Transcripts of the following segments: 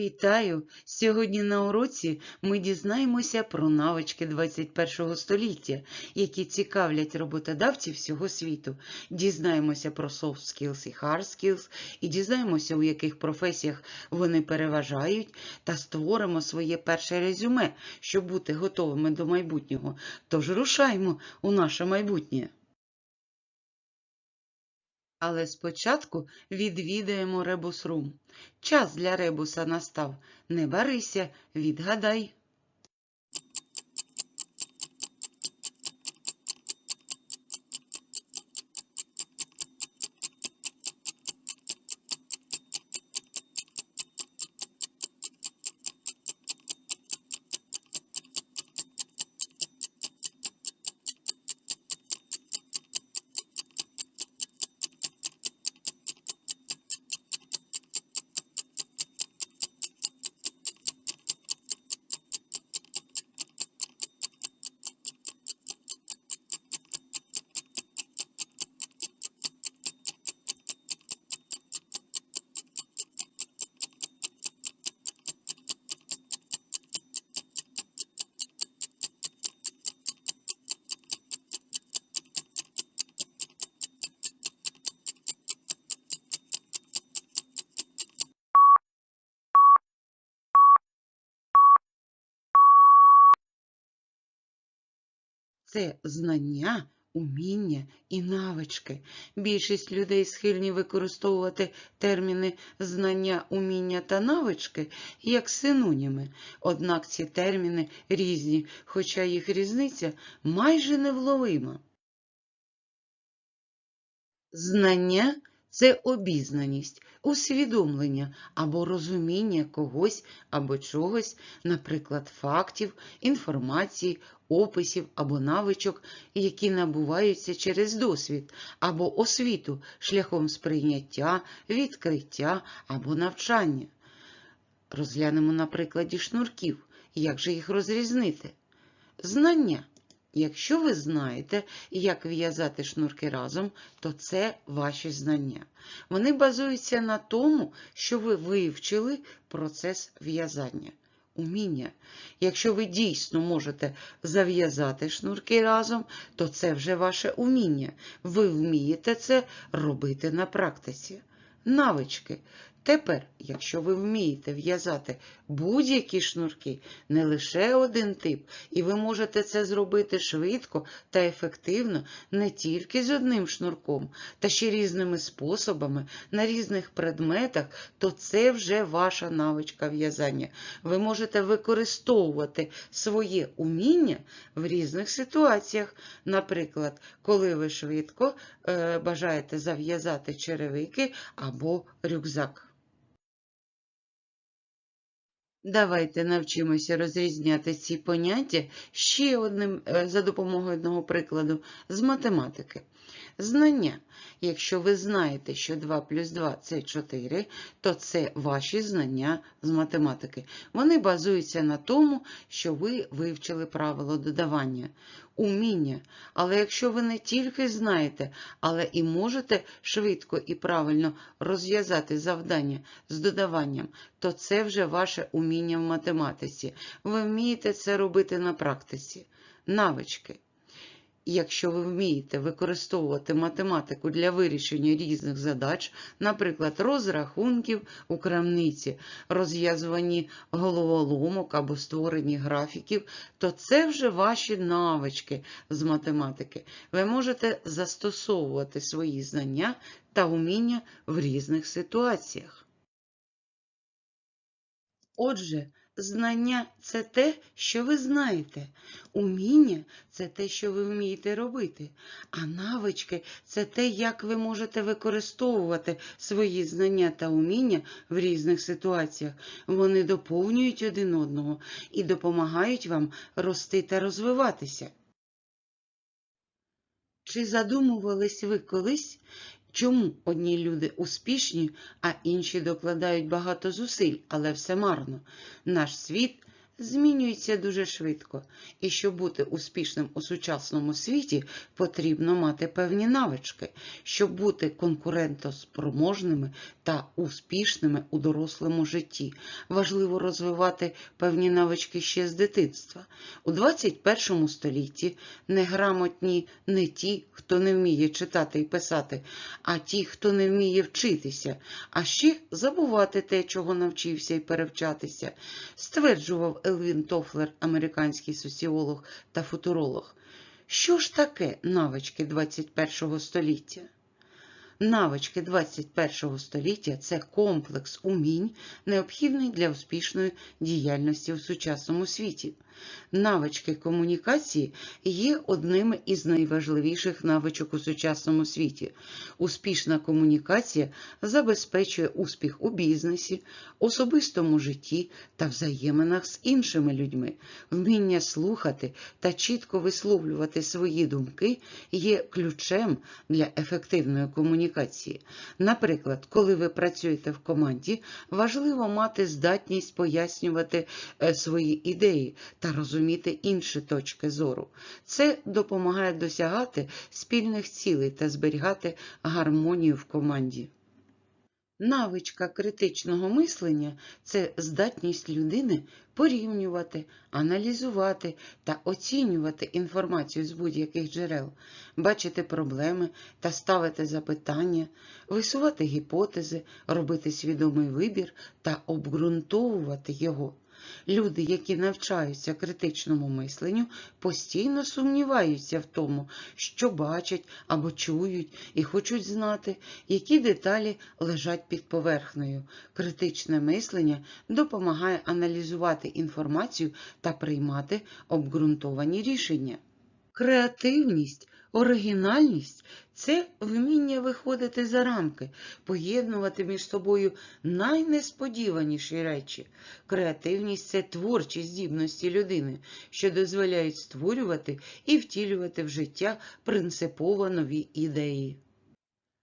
Вітаю! Сьогодні на уроці ми дізнаємося про навички 21 століття, які цікавлять роботодавців всього світу. Дізнаємося про soft skills і hard skills, і дізнаємося, у яких професіях вони переважають, та створимо своє перше резюме, щоб бути готовими до майбутнього. Тож рушаймо у наше майбутнє. Але спочатку відвідаємо ребус-рум. Час для ребуса настав. Не барися, відгадай. Це знання, уміння і навички. Більшість людей схильні використовувати терміни знання, уміння та навички як синоніми. Однак ці терміни різні, хоча їх різниця майже невловима. Знання це обізнаність, усвідомлення або розуміння когось або чогось, наприклад, фактів, інформації, описів або навичок, які набуваються через досвід або освіту шляхом сприйняття, відкриття або навчання. Розглянемо на прикладі шнурків, як же їх розрізнити. Знання. Якщо ви знаєте, як в'язати шнурки разом, то це ваші знання. Вони базуються на тому, що ви вивчили процес в'язання. Уміння. Якщо ви дійсно можете зав'язати шнурки разом, то це вже ваше уміння. Ви вмієте це робити на практиці. Навички. Тепер, якщо ви вмієте в'язати будь-які шнурки, не лише один тип, і ви можете це зробити швидко та ефективно не тільки з одним шнурком, та ще різними способами на різних предметах, то це вже ваша навичка в'язання. Ви можете використовувати своє уміння в різних ситуаціях. Наприклад, коли ви швидко е, бажаєте зав'язати черевики або рюкзак. Давайте навчимося розрізняти ці поняття ще одним е, за допомогою одного прикладу з математики. Знання. Якщо ви знаєте, що 2 плюс 2 це 4, то це ваші знання з математики. Вони базуються на тому, що ви вивчили правило додавання, уміння. Але якщо ви не тільки знаєте, але і можете швидко і правильно розв'язати завдання з додаванням, то це вже ваше уміння в математиці. Ви вмієте це робити на практиці. Навички. Якщо ви вмієте використовувати математику для вирішення різних задач, наприклад, розрахунків у крамниці, розв'язуванні головоломок або створенні графіків, то це вже ваші навички з математики. Ви можете застосовувати свої знання та уміння в різних ситуаціях. Отже, Знання це те, що ви знаєте, уміння це те, що ви вмієте робити, а навички це те, як ви можете використовувати свої знання та уміння в різних ситуаціях. Вони доповнюють один одного і допомагають вам рости та розвиватися. Чи задумувались ви колись, Чому одні люди успішні, а інші докладають багато зусиль, але все марно? Наш світ змінюється дуже швидко, і щоб бути успішним у сучасному світі, потрібно мати певні навички, щоб бути конкурентоспроможними та успішними у дорослому житті. Важливо розвивати певні навички ще з дитинства. У 21 столітті неграмотні не ті, хто не вміє читати і писати, а ті, хто не вміє вчитися, а ще забувати те, чого навчився і перевчатися, стверджував Елвін Тофлер, американський соціолог та футуролог. Що ж таке навички 21 століття? Навички 21 століття це комплекс умінь, необхідний для успішної діяльності в сучасному світі. Навички комунікації є одним із найважливіших навичок у сучасному світі. Успішна комунікація забезпечує успіх у бізнесі, особистому житті та взаєминах з іншими людьми. Вміння слухати та чітко висловлювати свої думки є ключем для ефективної комунікації. Наприклад, коли ви працюєте в команді, важливо мати здатність пояснювати е, свої ідеї та розуміти інші точки зору. Це допомагає досягати спільних цілей та зберігати гармонію в команді. Навичка критичного мислення це здатність людини порівнювати, аналізувати та оцінювати інформацію з будь-яких джерел, бачити проблеми та ставити запитання, висувати гіпотези, робити свідомий вибір та обґрунтовувати його. Люди, які навчаються критичному мисленню, постійно сумніваються в тому, що бачать або чують, і хочуть знати, які деталі лежать під поверхнею. Критичне мислення допомагає аналізувати інформацію та приймати обґрунтовані рішення. Креативність, оригінальність це вміння виходити за рамки, поєднувати між собою найнесподіваніші речі. Креативність це творчі здібності людини, що дозволяють створювати і втілювати в життя принципово нові ідеї.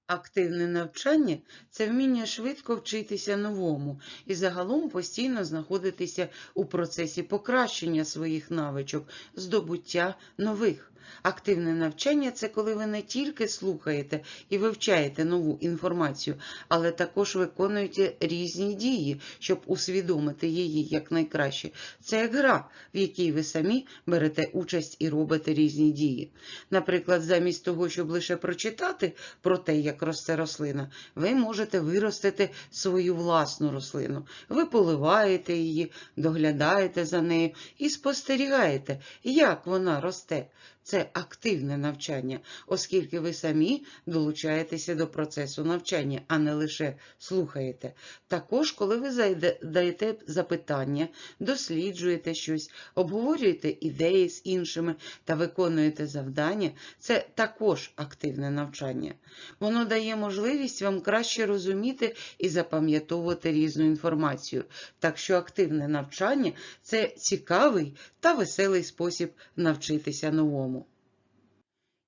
Активне навчання це вміння швидко вчитися новому і загалом постійно знаходитися у процесі покращення своїх навичок, здобуття нових. Активне навчання це коли ви не тільки слухаєте і вивчаєте нову інформацію, але також виконуєте різні дії, щоб усвідомити її якнайкраще. Це як гра, в якій ви самі берете участь і робите різні дії. Наприклад, замість того, щоб лише прочитати про те, як росте рослина, ви можете виростити свою власну рослину. Ви поливаєте її, доглядаєте за нею і спостерігаєте, як вона росте. Це активне навчання, оскільки ви самі долучаєтеся до процесу навчання, а не лише слухаєте. Також, коли ви задаєте запитання, досліджуєте щось, обговорюєте ідеї з іншими та виконуєте завдання, це також активне навчання. Воно дає можливість вам краще розуміти і запам'ятовувати різну інформацію. Так що активне навчання це цікавий та веселий спосіб навчитися новому.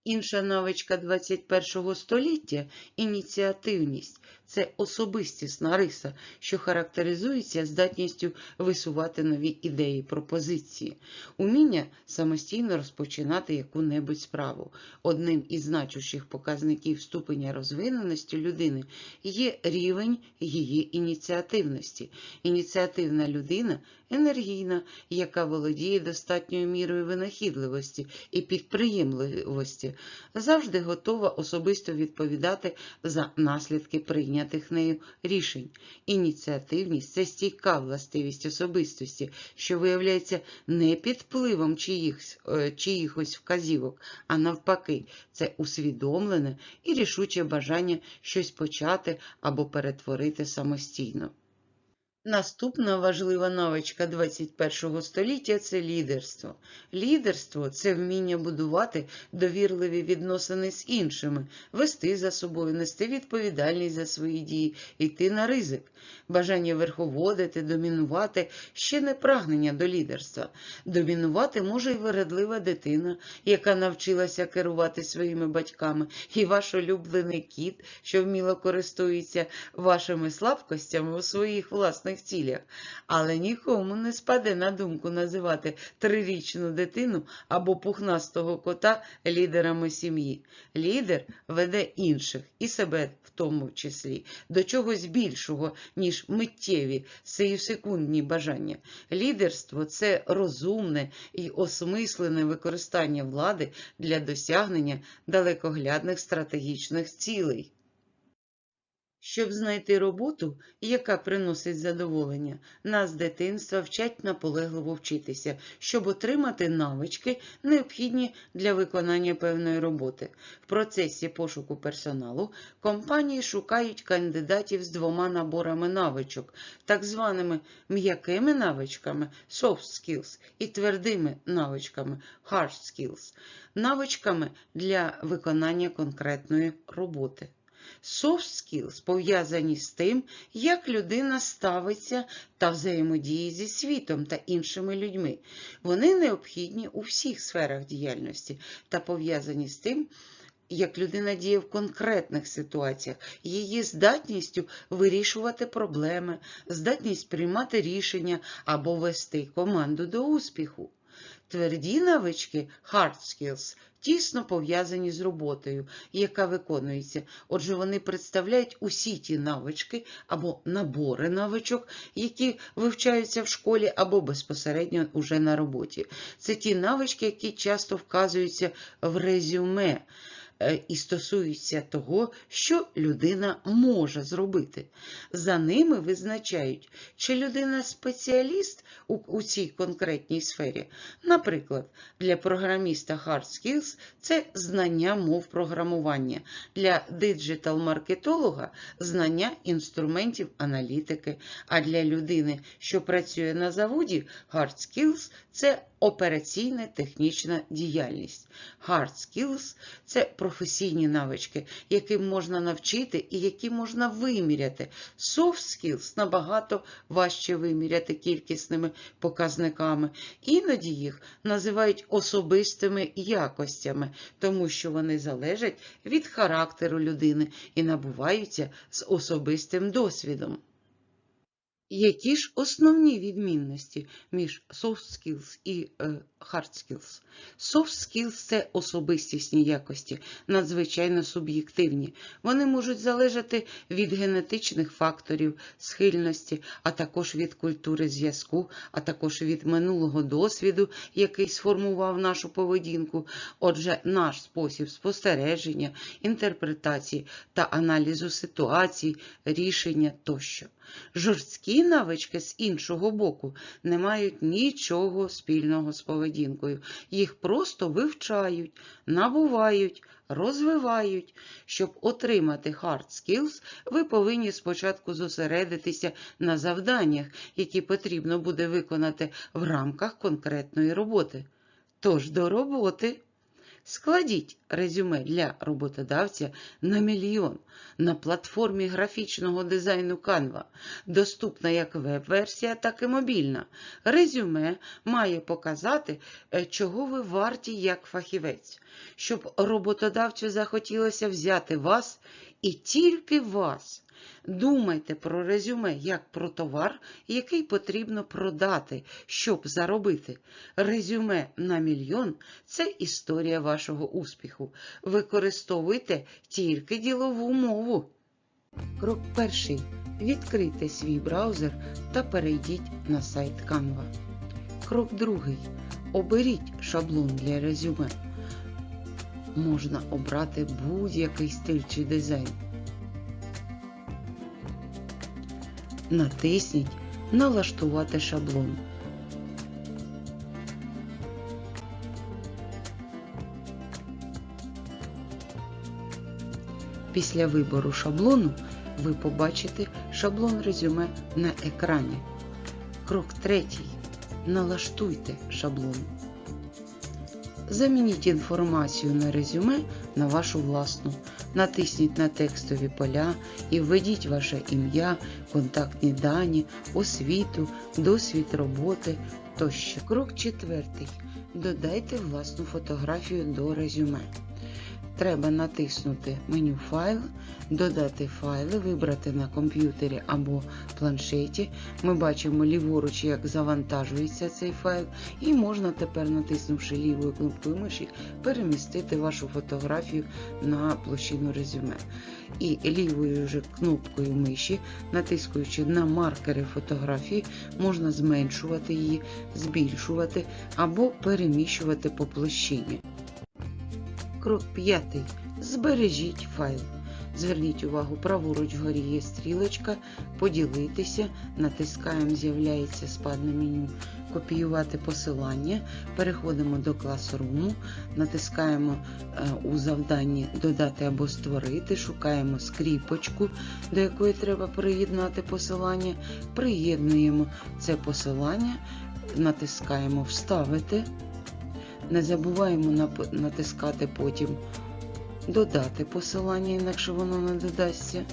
Інша навичка 21 століття ініціативність це особистісна риса, що характеризується здатністю висувати нові ідеї, пропозиції, уміння самостійно розпочинати яку-небудь справу. Одним із значущих показників ступеня розвиненості людини є рівень її ініціативності. Ініціативна людина енергійна, яка володіє достатньою мірою винахідливості і підприємливості, завжди готова особисто відповідати за наслідки прийнятих нею рішень. Ініціативність це стійка властивість особистості, що виявляється не під впливом чиїхось, е, чиїхось вказівок, а навпаки, це усвідомлене і рішуче бажання щось почати або перетворити самостійно. Наступна важлива навичка 21 століття це лідерство. Лідерство це вміння будувати довірливі відносини з іншими, вести за собою, нести відповідальність за свої дії, йти на ризик. Бажання верховодити, домінувати ще не прагнення до лідерства. Домінувати може й вередлива дитина, яка навчилася керувати своїми батьками, і ваш улюблений кіт, що вміло користується вашими слабкостями у своїх власних власних цілях. Але нікому не спаде на думку називати трирічну дитину або пухнастого кота лідерами сім'ї. Лідер веде інших і себе в тому числі до чогось більшого, ніж миттєві секундні бажання. Лідерство це розумне і осмислене використання влади для досягнення далекоглядних стратегічних цілей. Щоб знайти роботу, яка приносить задоволення, нас дитинства вчать наполегливо вчитися, щоб отримати навички, необхідні для виконання певної роботи. В процесі пошуку персоналу компанії шукають кандидатів з двома наборами навичок, так званими м'якими навичками soft skills і твердими навичками hard skills, навичками для виконання конкретної роботи. Soft skills пов'язані з тим, як людина ставиться та взаємодіє зі світом та іншими людьми. Вони необхідні у всіх сферах діяльності та пов'язані з тим, як людина діє в конкретних ситуаціях, її здатністю вирішувати проблеми, здатність приймати рішення або вести команду до успіху. Тверді навички hard skills тісно пов'язані з роботою, яка виконується. Отже, вони представляють усі ті навички або набори навичок, які вивчаються в школі або безпосередньо уже на роботі. Це ті навички, які часто вказуються в резюме і стосуються того, що людина може зробити. За ними визначають, чи людина спеціаліст у, у цій конкретній сфері. Наприклад, для програміста Hard Skills це знання мов програмування, для диджитал-маркетолога знання інструментів аналітики, а для людини, що працює на заводі, Hard Skills це операційна технічна діяльність. Hard Skills – це професійні навички, яким можна навчити і які можна виміряти. Soft Skills набагато важче виміряти кількісними показниками. Іноді їх називають особистими якостями, тому що вони залежать від характеру людини і набуваються з особистим досвідом. Які ж основні відмінності між soft skills і е, hard skills? Soft skills – це особистісні якості, надзвичайно суб'єктивні. Вони можуть залежати від генетичних факторів, схильності, а також від культури зв'язку, а також від минулого досвіду, який сформував нашу поведінку. Отже, наш спосіб спостереження, інтерпретації та аналізу ситуацій, рішення тощо. Жорсткі навички з іншого боку не мають нічого спільного з поведінкою. Їх просто вивчають, набувають, розвивають. Щоб отримати hard skills, ви повинні спочатку зосередитися на завданнях, які потрібно буде виконати в рамках конкретної роботи. Тож до роботи. Складіть резюме для роботодавця на мільйон на платформі графічного дизайну Canva, доступна як веб-версія, так і мобільна. Резюме має показати, е, чого ви варті як фахівець, щоб роботодавцю захотілося взяти вас і тільки вас. Думайте про резюме як про товар, який потрібно продати, щоб заробити. Резюме на мільйон це історія вашого успіху. Використовуйте тільки ділову мову. Крок перший. Відкрийте свій браузер та перейдіть на сайт Canva. Крок другий. Оберіть шаблон для резюме. Можна обрати будь-який стиль чи дизайн. Натисніть Налаштувати шаблон. Після вибору шаблону ви побачите шаблон резюме на екрані. Крок третій. Налаштуйте шаблон. Замініть інформацію на резюме на вашу власну. Натисніть на текстові поля і введіть ваше ім'я, контактні дані, освіту, досвід роботи тощо. Крок четвертий. Додайте власну фотографію до резюме. Треба натиснути меню файл, додати файли, вибрати на комп'ютері або планшеті. Ми бачимо ліворуч, як завантажується цей файл, і можна тепер, натиснувши лівою кнопкою миші, перемістити вашу фотографію на площину резюме. І лівою же кнопкою миші, натискуючи на маркери фотографії, можна зменшувати її, збільшувати або переміщувати по площині. Крок п'ятий. Збережіть файл. Зверніть увагу, праворуч вгорі є стрілочка, поділитися, натискаємо, з'являється спадне меню копіювати посилання, переходимо до класруму, натискаємо е, у завданні додати або створити, шукаємо скріпочку, до якої треба приєднати посилання, приєднуємо це посилання, натискаємо Вставити. Не забуваємо натискати потім додати посилання, інакше воно не додасться.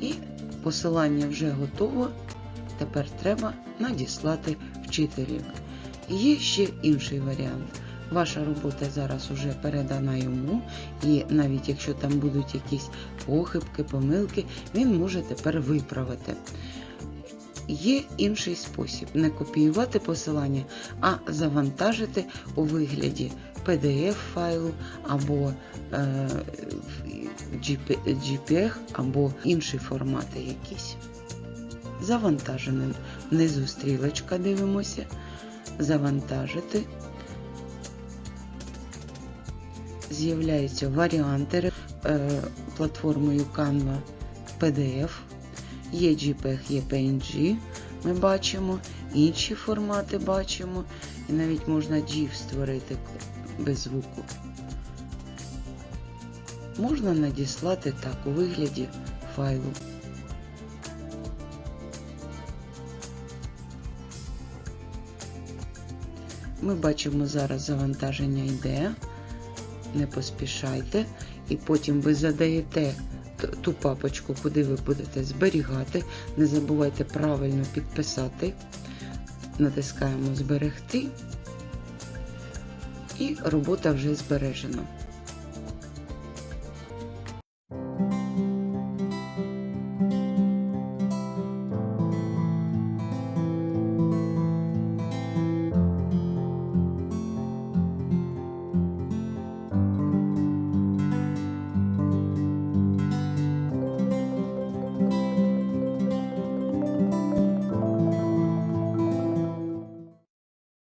І посилання вже готово. Тепер треба надіслати вчителю. Є ще інший варіант. Ваша робота зараз уже передана йому, і навіть якщо там будуть якісь похибки, помилки, він може тепер виправити. Є інший спосіб не копіювати посилання, а завантажити у вигляді PDF файлу або е, GP- або інші формати якісь. Завантажене. Внизу стрілочка дивимося. Завантажити. З'являються варіанти е, платформою Canva PDF. Є JPEG, є PNG, ми бачимо, інші формати бачимо, і навіть можна GIF створити без звуку. Можна надіслати так у вигляді файлу. Ми бачимо зараз завантаження йде, не поспішайте, і потім ви задаєте ту папочку, куди ви будете зберігати. Не забувайте правильно підписати. Натискаємо Зберегти, і робота вже збережена.